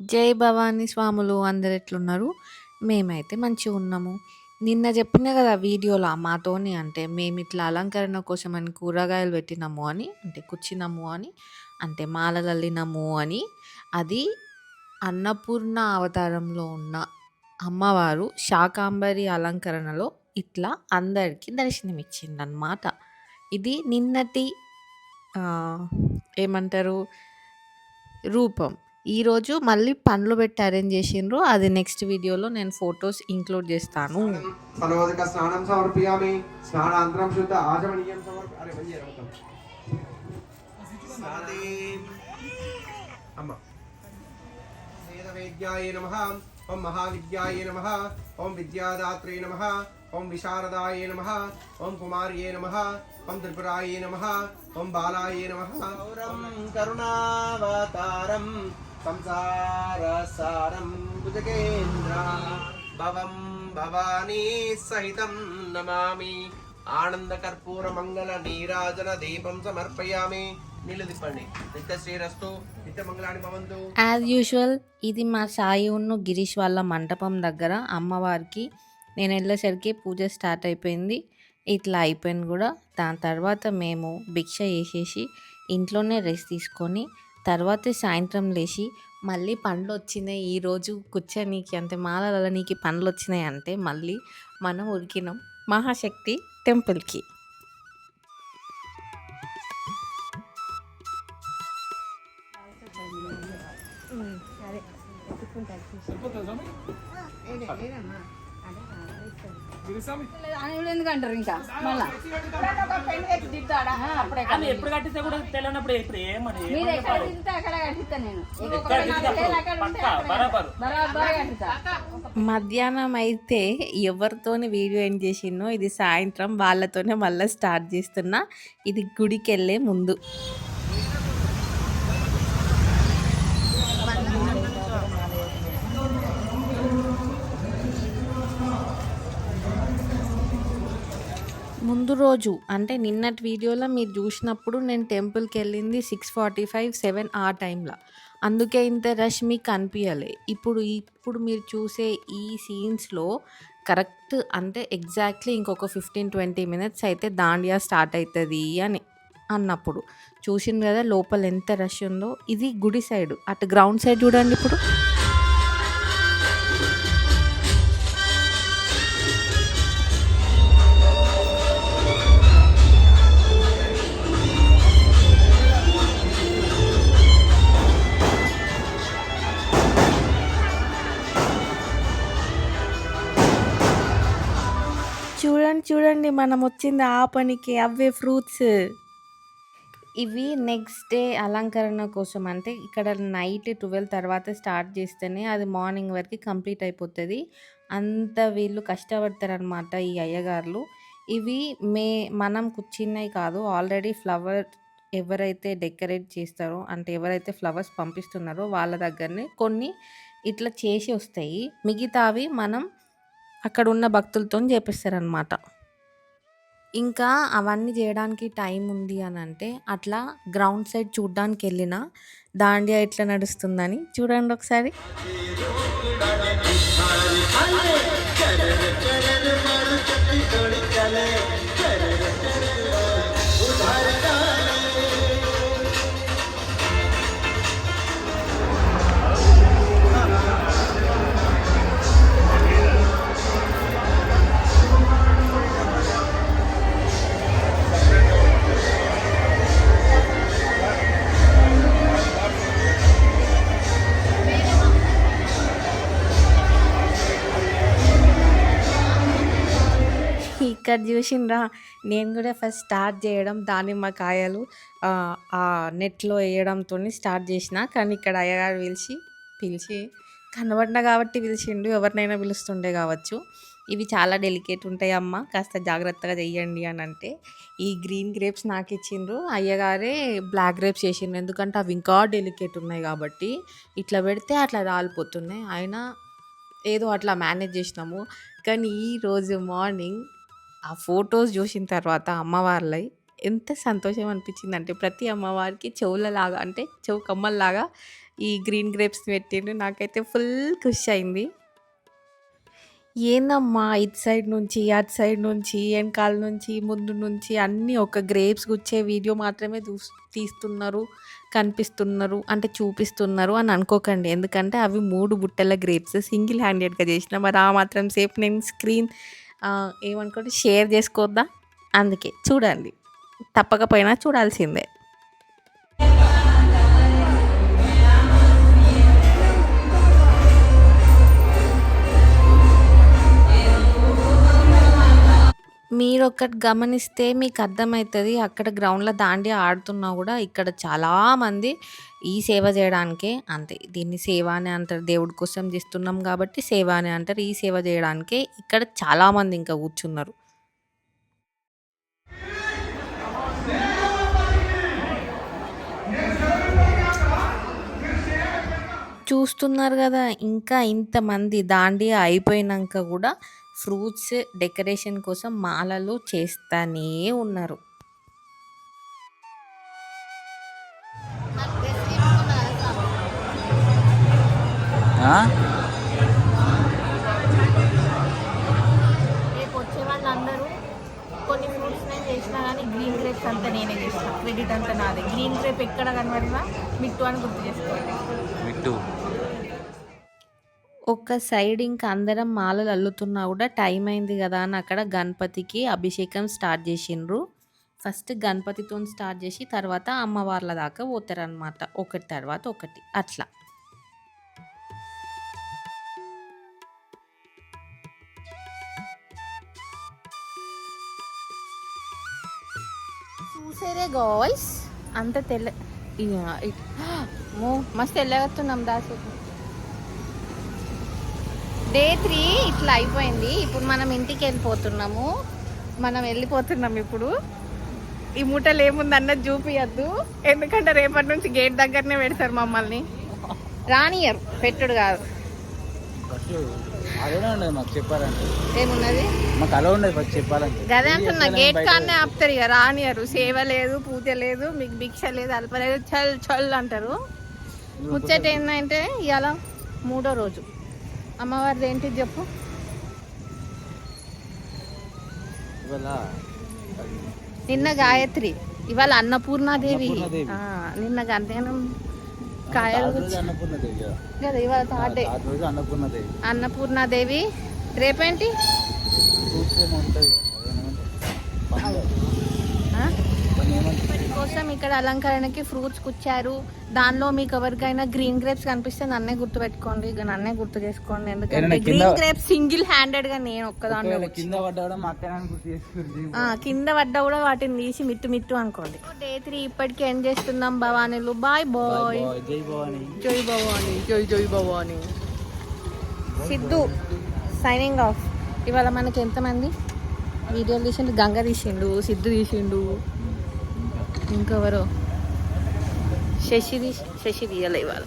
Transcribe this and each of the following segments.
జై భవానీ స్వాములు అందరు ఎట్లున్నారు? మేమైతే మంచిగా ఉన్నాము. నిన్న చెప్పిన కదా వీడియోలో మాతోని అంటే మేమిట్లా అలంకరణ కోసం అని కూరగాయలు పెట్టినాము అని, అంటే కూర్చున్నాము అని, అంటే మాలలల్లినాము అని. అది అన్నపూర్ణ అవతారంలో ఉన్న అమ్మవారు శాకాంబరి అలంకరణలో ఇట్లా అందరికీ దర్శనమిచ్చిందనమాట. ఇది నిన్నటి ఏమంటారు రూపం. ఈరోజు మళ్ళీ పండ్లు పెట్టి అరేంజ్ చేసిండ్రు. అది నెక్స్ట్ వీడియోలో నేను ఫోటోస్ ఇంక్లూడ్ చేస్తాను. స్నానం సమర్పయామి. స్నానాంతరం శుద్ధ ఆచమనీయం వేదవేద్యాయ నమః. ఓం మహావిద్యాయ నమః. ఓం విద్యాదాత్రే నమః. ఓం విశారదాయ నమః. ఓం కుమార్యే నమః. ఓం త్రిపురాయ నమః. ఓం బాలాయ నమః. కరుణావతారం. సంసారసారం భుజగేంద్ర. భవం భవానీ సహితం నమామి. ఆనంద కర్పూర మంగళ నీరాజన దీపం సమర్పయామి. నీళ్ళు తిప్పండి భవంతు. యాజ్ యూజువల్ ఇది మా సాయి ఉన్ను గిరీష్ వాళ్ళ మంటపం దగ్గర అమ్మవారికి నేను వెళ్ళేసరికి పూజ స్టార్ట్ అయిపోయింది. ఇట్లా అయిపోయింది కూడా. దాని తర్వాత మేము భిక్ష చేసేసి ఇంట్లోనే రెస్ట్ తీసుకొని తర్వాత సాయంత్రం లేచి మళ్ళీ పండ్లు వచ్చినాయి ఈరోజు కూర్చోనీకి అంటే మాలలనికి పండ్లు వచ్చినాయి అంటే మళ్ళీ మనం ఉరికినాం మహాశక్తి టెంపుల్‌కి. ఎందుకంటారు ఇంకా? మళ్ళా? ఎప్పుడు కట్టిస్తే కూడా తెలియనప్పుడు ఇప్పుడు ఏమని మీరు ఎక్కడ తింటే అక్కడ కట్టిస్తా నేను బరాబరు. కట్టిస్తా మధ్యాహ్నం అయితే ఎవరితోని వీడియో ఎండ్ చేసిందో ఇది సాయంత్రం వాళ్ళతోనే మళ్ళీ స్టార్ట్ చేస్తున్నా. ఇది గుడికెళ్ళే ముందు. ముందు రోజు అంటే నిన్నటి వీడియోలో మీరు చూసినప్పుడు నేను టెంపుల్కి వెళ్ళింది సిక్స్ ఫార్టీ ఫైవ్ సెవెన్ ఆ టైంలో. అందుకే ఇంత రష్ మీకు అనిపించలే ఇప్పుడు ఇప్పుడు మీరు చూసే ఈ సీన్స్‌లో కరెక్ట్ అంటే ఎగ్జాక్ట్‌లీ ఇంకొక 15, 20 మినిట్స్ అయితే దాండియా స్టార్ట్ అవుతుంది అని అన్నప్పుడు. చూసింది కదా లోపల ఎంత రష్ ఉందో. ఇది గుడి సైడ్. అటు గ్రౌండ్ సైడ్ చూడండి ఇప్పుడు. చూడండి మనం వచ్చింది ఆ పనికి అవే ఫ్రూట్స్. ఇవి నెక్స్ట్ డే అలంకరణ కోసం అంటే ఇక్కడ నైట్ 12 తర్వాత స్టార్ట్ చేస్తేనే అది మార్నింగ్ వరకు కంప్లీట్ అయిపోతుంది అంత వీళ్ళు కష్టపడతారనమాట ఈ అయ్యగార్లు. ఇవి మే మనం కూర్చున్నయి కాదు. ఆల్రెడీ ఫ్లవర్ ఎవరైతే డెకరేట్ చేస్తారో అంటే ఎవరైతే ఫ్లవర్స్ పంపిస్తున్నారో వాళ్ళ దగ్గరనే కొన్ని ఇట్లా చేసి వస్తాయి. మిగతావి మనం అక్కడ ఉన్న భక్తులతోని చేపిస్తారనమాట. ఇంకా అవన్నీ చేయడానికి టైం ఉంది అని అంటే అట్లా గ్రౌండ్ సైడ్ చూడ్డానికెళ్ళినా దాండియా ఎట్లా నడుస్తుందని చూడండి ఒకసారి. ఇక్కడ చూసిండ్రా నేను కూడా ఫస్ట్ స్టార్ట్ చేయడం దానిమ్మ కాయలు ఆ నెట్‌లో వేయడంతో స్టార్ట్ చేసిన. కానీ ఇక్కడ అయ్యగారు పిలిచి, పిలిచి కనబడిన కాబట్టి పిలిచిండు. ఎవరినైనా పిలుస్తుండే కావచ్చు. ఇవి చాలా డెలికేట్ ఉంటాయి అమ్మ కాస్త జాగ్రత్తగా చెయ్యండి అంటే ఈ గ్రీన్ గ్రేప్స్ నాకు ఇచ్చిండ్రు అయ్యగారే బ్లాక్ గ్రేప్స్ చేసిండ్రు. ఎందుకంటే అవి ఇంకా డెలికేట్ ఉన్నాయి కాబట్టి. ఇట్లా పెడితే అట్లా రాలిపోతున్నాయి. అయినా ఏదో అట్లా మేనేజ్ చేసినాము. కానీ ఈరోజు మార్నింగ్ ఆ ఫోటోస్ చూసిన తర్వాత అమ్మవార్లయి ఎంత సంతోషం అనిపించింది అంటే ప్రతి అమ్మవారికి చెవులలాగా అంటే చెవు కమ్మల్లాగా ఈ గ్రీన్ గ్రేప్స్ పెట్టిండు. నాకైతే ఫుల్ ఖుషి అయింది. ఏందమ్మా ఇటు సైడ్ నుంచి అటు సైడ్ నుంచి వెనకాల నుంచి ముందు నుంచి అన్నీ ఒక గ్రేప్స్ గుచ్చే వీడియో మాత్రమే చూ తీస్తున్నారు కనిపిస్తున్నారు అంటే చూపిస్తున్నారు అని అనుకోకండి. ఎందుకంటే అవి మూడు బుట్టల గ్రేప్స్ సింగిల్ హ్యాండెడ్గా చేసిన మరి ఆ మాత్రం సేపు నేను స్క్రీన్ ఏమనుకోండి షేర్ చేసుకోవద్దా అందుకే చూడండి. తప్పకపోయినా చూడాల్సిందే. మీరు ఒకటి గమనిస్తే మీకు అర్థమవుతుంది అక్కడ గ్రౌండ్లో దాండి ఆడుతున్నా కూడా ఇక్కడ చాలామంది ఈ సేవ చేయడానికే అంతే. దీన్ని సేవ అని అంటారు. దేవుడి కోసం చేస్తున్నాం కాబట్టి సేవ అని అంటారు. ఈ సేవ చేయడానికే ఇక్కడ చాలామంది ఇంకా కూర్చున్నారు. చూస్తున్నారు కదా ఇంకా ఇంతమంది దాండియా అయిపోయినాక కూడా ఫ్రూట్స్ డెకరేషన్ కోసం మాలలు చేస్తానే ఉన్నారు. రేపు వచ్చే వాళ్ళందరూ కొన్ని ఫ్రూట్స్ నేను చేసినా కానీ గ్రీన్ గ్రేప్స్ అంతా నేనే చేసిన క్రెడిట్ అంతా నాదే. గ్రీన్ గ్రేప్ ఎక్కడ కనబడినా మిట్టు అని గుర్తు చేసుకోవాలి. మిట్టు. ఒక్క సైడ్ ఇంకా అందరం మాలలు అల్లుతున్నా కూడా టైం అయింది కదా అని అక్కడ గణపతికి అభిషేకం స్టార్ట్ చేసిండ్రు. ఫస్ట్ గణపతితో స్టార్ట్ చేసి తర్వాత అమ్మవార్ల దాకా పోతారనమాట ఒకటి తర్వాత ఒకటి. అట్లా. చూసేరే గాయ్స్ అంత తెల్ల మస్తు తెల్లగతున్నాం దాసు డే త్రీ ఇట్లా అయిపోయింది. ఇప్పుడు మనం ఇంటికి వెళ్ళిపోతున్నాము. మనం వెళ్ళిపోతున్నాం ఇప్పుడు. ఈ మూటలు ఏముంది అన్నది చూపియద్దు. ఎందుకంటే రేపటి నుంచి గేట్ దగ్గరనే పెడతారు మమ్మల్ని. రానియరు పెట్టుడు కాదు. ఏమున్నది? గదే అంటున్నా గేట్ కాడనే ఆపుతారు ఇక. రానియరు సేవ లేదు పూజ లేదు మీకు భిక్ష లేదు అల్ప లేదు చల్ చల్ అంటారు. ముచ్చట ఏంటంటే ఇవాళ మూడో రోజు. అమ్మవారిది ఏంటిది చెప్పు? నిన్న గాయత్రి ఇవాళ అన్నపూర్ణాదేవి. నిన్న గంటనం కాయలు కదా. ఇవాళ థర్డ్ అన్నపూర్ణదేవి. అన్నపూర్ణాదేవి రేపేంటి ఫ్రూట్స్ ఏమో ఉంటుంది కదా అదేమంటారు పండ్లు. ఆ? దాన్ని ఏమంటారు వాటి కోసం ఇక్కడ అలంకరణకి ఫ్రూట్స్ కుచ్చారు. దానిలో మీకు ఎవరికైనా గ్రీన్ గ్రేప్స్ కనిపిస్తే నన్నే గుర్తు పెట్టుకోండి ఇక నన్నే గుర్తు చేసుకోండి. ఎందుకంటే గ్రీన్ గ్రేప్స్ సింగిల్ హ్యాండెడ్గా నేను ఒక్కదాన్ని కింద పడ్డా కూడా కింద పడ్డా వాటిని తీసి మిట్టు మిట్టు అనుకోండి. డే త్రీ ఇప్పటికి ఎండ్ చేస్తున్నాం భవానీలు? Bye bye. జై భవాని. జై భవానీ జై జై భవానీ. సిద్ధు సైనింగ్ ఆఫ్ ఇవాళ మనకి ఎంతమంది? వీడియోలు తీసిండు గంగ తీసిండు సిద్ధు తీసిండు. ఇంకెవరో శశి శశి తీయలే ఇవాళ.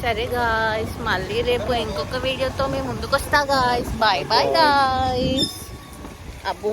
సరే గాయస్ మళ్ళీ రేపు ఇంకొక వీడియోతో మేము ముందుకు వస్తా గాయస్ బాయ్ బాయ్ గాయస్ అబ్బో.